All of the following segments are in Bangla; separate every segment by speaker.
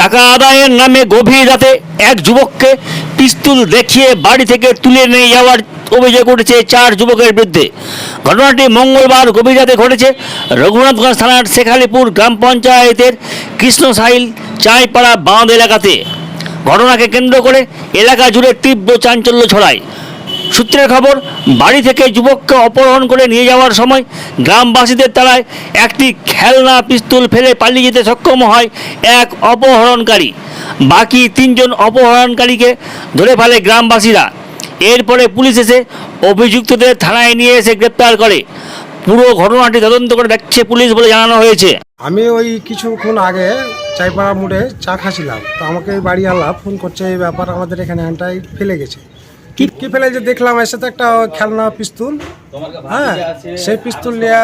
Speaker 1: টাকা আদায়ের নামে গভীর রাতে এক যুবককে পিস্তুল দেখিয়ে বাড়ি থেকে তুলে নিয়ে যাওয়ার অভিযোগ উঠেছে চার যুবকের বিরুদ্ধে। ঘটনাটি মঙ্গলবার গভীর রাতে ঘটেছে রঘুনাথগঞ্জ থানার শেখালিপুর গ্রাম পঞ্চায়েতের কৃষ্ণসাইল চাঁইপাড়া বাঁধ এলাকাতে। ঘটনাকে কেন্দ্র করে এলাকা জুড়ে তীব্র চাঞ্চল্য ছড়ায়। সূত্রের খবর, বাড়ি থেকে যুবককে অপহরণ করে নিয়ে যাওয়ার সময় গ্রামবাসীদের তারায় একটি খেলনা পিস্তল ফেলে পালিয়ে যেতে সক্ষম হয় এক অপহরণকারী। বাকি তিনজন অপহরণকারীকে ধরে ফেলে গ্রামবাসীরা। এরপরে পুলিশ এসে অভিযুক্তদের থানায় নিয়ে এসে গ্রেপ্তার করে। পুরো ঘটনাটি তদন্ত করে দেখছে পুলিশ বলে জানানো হয়েছে।
Speaker 2: আমি ওই কিছুক্ষণ আগে চাইপাড়া মোড়ে চা খাচ্ছিলাম। তো আমাকে বাড়ি আলা ফোন করছে, এই ব্যাপার আমাদের এখানে ফেলে গেছে। কি ফেলে যে দেখলাম এসে তো একটা খেলনা, পিস্তুল। হ্যাঁ সেই পিস্তুল নিয়ে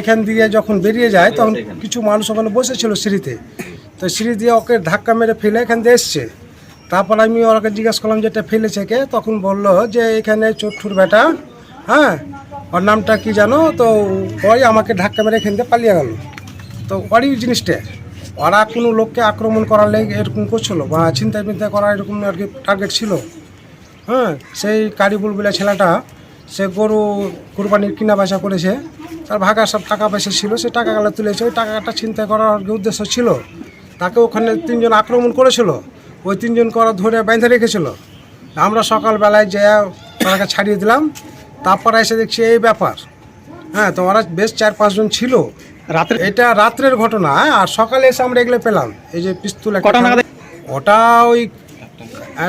Speaker 2: এখান দিয়ে যখন বেরিয়ে যায়, তখন কিছু মানুষ ওখানে বসেছিল সিঁড়িতে। তো সিঁড়ি দিয়ে ওকে ধাক্কা মেরে ফেলে এখান দিয়ে এসছে। তারপর আমি ওকে জিজ্ঞাসা করলাম যে, এটা ফেলেছে কে? তখন বলল যে, এখানে চোট্টুর বেটা। হ্যাঁ ওর নামটা কি জানো? তো ওই আমাকে ধাক্কা মেরে এখান দিয়ে পালিয়ে গেল। তো ওরই জিনিসটা। ওরা কোনো লোককে আক্রমণ করার লেগে এরকম করছিল বা ছিনতাই মিনতাই করার এরকম আর কি টার্গেট ছিল। হ্যাঁ সেই কারিবুল বলে ছেলেটা সে গরু কুরবানির কিনা বেচা করেছে। তার ভাগা সব টাকা পয়সা ছিল সে টাকাগুলো তুলেছে। ওই টাকাটা ছিনতাই করার উদ্দেশ্য ছিল। তাকে ওখানে তিনজন আক্রমণ করেছিল। ওই তিনজন করা ধরে বেঁধে রেখেছিল। আমরা সকালবেলায় যে ওনাকে ছাড়িয়ে দিলাম। তারপরে এসে দেখছি এই ব্যাপার। হ্যাঁ তো ওরা বেশ চার পাঁচজন ছিল।
Speaker 3: রাত্রে
Speaker 2: এটা রাত্রের ঘটনা হ্যাঁ? আর সকালে এসে আমরা এগুলো পেলাম। এই যে পিস্তুল একটা ওটা ওই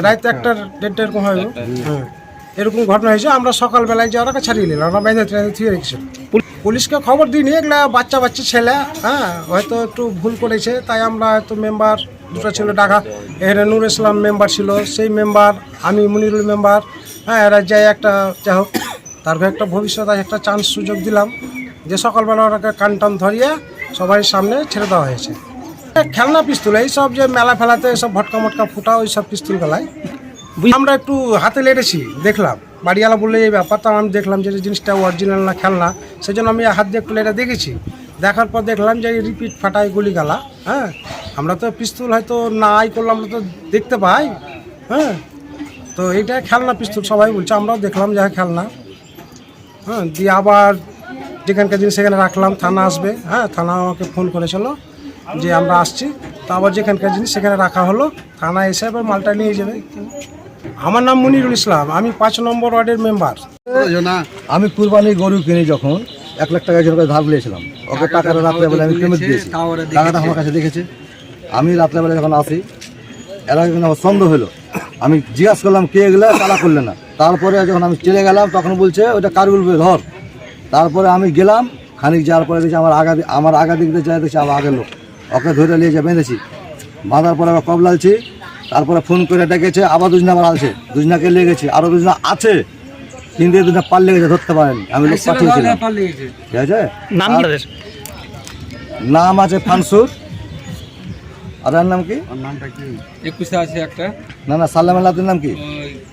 Speaker 2: রাত একটা দেড়টা এরকম হয় হ্যাঁ। এরকম ঘটনা হয়েছে আমরা সকালবেলায় যে ওরাকে ছাড়িয়ে নিলাম আমরা বেঁধে টেঁধে থুয়ে রেখেছিল পুলিশকে খবর দিইনি এগুলা বাচ্চা বাচ্চা ছেলে হ্যাঁ হয়তো একটু ভুল করেছে তাই আমরা হয়তো মেম্বার দুটো ছিল ডাকা এখানে নূর ইসলাম মেম্বার ছিল সেই মেম্বার আমি মনিরুল মেম্বার হ্যাঁ এরা যাই একটা যাই হোক তারপর একটা ভবিষ্যৎ একটা চান্স সুযোগ দিলাম যে সকালবেলা ওরাকে কান টান ধরিয়ে সবাই সামনে ছেড়ে দেওয়া হয়েছে। খেলনা পিস্তুল এইসব যে মেলা ফেলাতে সব ভটকা মটকা ফুটা, ওই সব পিস্তুল গলায়। আমরা একটু হাতে লেটেছি, দেখলাম। বাড়িওয়ালা বললে, এই ব্যাপারটা আমি দেখলাম যে জিনিসটা অরিজিনাল না, খেলনা। সেই জন্য আমি হাত দিয়ে একটু লেটে দেখেছি। দেখার পর দেখলাম যে রিপিট ফাটায় গুলি গালা হ্যাঁ? আমরা তো পিস্তুল হয়তো নাই করলাম আমরা তো দেখতে পাই হ্যাঁ? তো এইটা খেলনা পিস্তুল, সবাই বলছে, আমরাও দেখলাম যে হ্যাঁ খেলনা। হ্যাঁ দিয়ে আবার যেখানকার জিনিস সেখানে রাখলাম, থানা আসবে হ্যাঁ? থানা আমাকে ফোন করেছিল। যে আমরা আসছি তো আবার যেখানকার জিনিস সেখানে রাখা হলো। থানা এসে এবার মালটা নিয়ে যাবে। আমার নাম মনিরুল ইসলাম আমি পাঁচ নম্বর ওয়ার্ডের মেম্বার।
Speaker 4: আমি কুরবানি গরু কিনি যখন এক লাখ টাকা জন্য ধার নিয়েছিলাম। ওকে টাকাটা রাত্রেবেলা আমি পেমেন্ট দিয়েছি। টাকাটা আমার কাছে দেখেছে। আমি রাত্রেবেলা যখন আসি এরা যখন আমার সন্দেহ হলো আমি জিজ্ঞাসা করলাম কে গেলে তারা করলে না। তারপরে যখন আমি চলে গেলাম তখন বলছে ওটা কার বলবে? ধর। তারপরে আমি গেলাম খানিক যাওয়ার পরে দেখছি আমার আগা আমার আগা দিক দিয়ে যায় দেখছি আমার আগের লোক। ওকে ধরে নিয়ে যা বেঁধেছি। বাঁধার পরে আবার কবলালছি তারপরে ফোন করে ডেকেছে আবার দুজনা আবার আছে দুজনাকে নিয়ে গেছি আরও দুজনা আছে। কিন্তু দুজনা পাল্লে গেছে ধরতে পারেনি। আমি লোক পাঠিয়েছিলাম। ঠিক আছে?
Speaker 3: নাম
Speaker 4: নাম আছে ফানসুর। আর এর নাম কি?
Speaker 5: একুশে আছে একটা।
Speaker 4: না না সাল্লাম আল্লাহর নাম কি?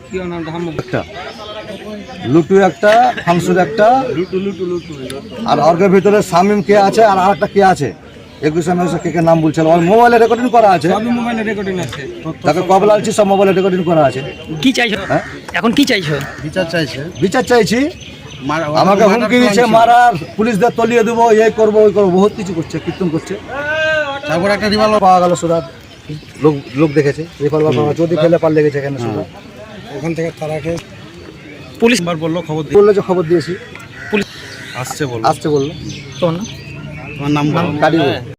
Speaker 5: কি নামটা?
Speaker 4: একটা। লুটু একটা ফানসুর একটা।
Speaker 5: লুটু লুটু লুটু।
Speaker 4: আর অর্গের ভিতরে শামিম কে আছে আর আরেকটা কে আছে? একুশ আমি কে কে নাম বলছিল আমার মোবাইলে রেকর্ডিং করা আছে।
Speaker 5: সবই মোবাইলে রেকর্ডিং আছে।
Speaker 4: তাকে কবলা আলছি সব মোবাইলে রেকর্ডিং করা আছে।
Speaker 3: কি চাইছো?
Speaker 4: হ্যাঁ?
Speaker 3: এখন কি চাইছো?
Speaker 4: বিচার চাইছি। আমাকে হুমকি দিচ্ছে মারার পুলিশদের তলিয়ে দেবো এই করব ওই করব বহুত কিছু করছে কীর্তন করছে। তারপর একটা রিভলভার পাওয়া গেল সুরাত। লোক লোক দেখেছে রিভলভার পাওয়া যদি ফেলে পার লেগেছে এখানে সুরাত।
Speaker 2: ওখান থেকে তারাকে
Speaker 3: পুলিশ
Speaker 5: বলল খবর
Speaker 4: বলল যে খবর দিয়েছি।
Speaker 3: পুলিশ
Speaker 5: আসছে বলল।
Speaker 4: আসছে বলল।
Speaker 3: তোমার নাম?
Speaker 5: তোমার নাম
Speaker 4: কারিগর।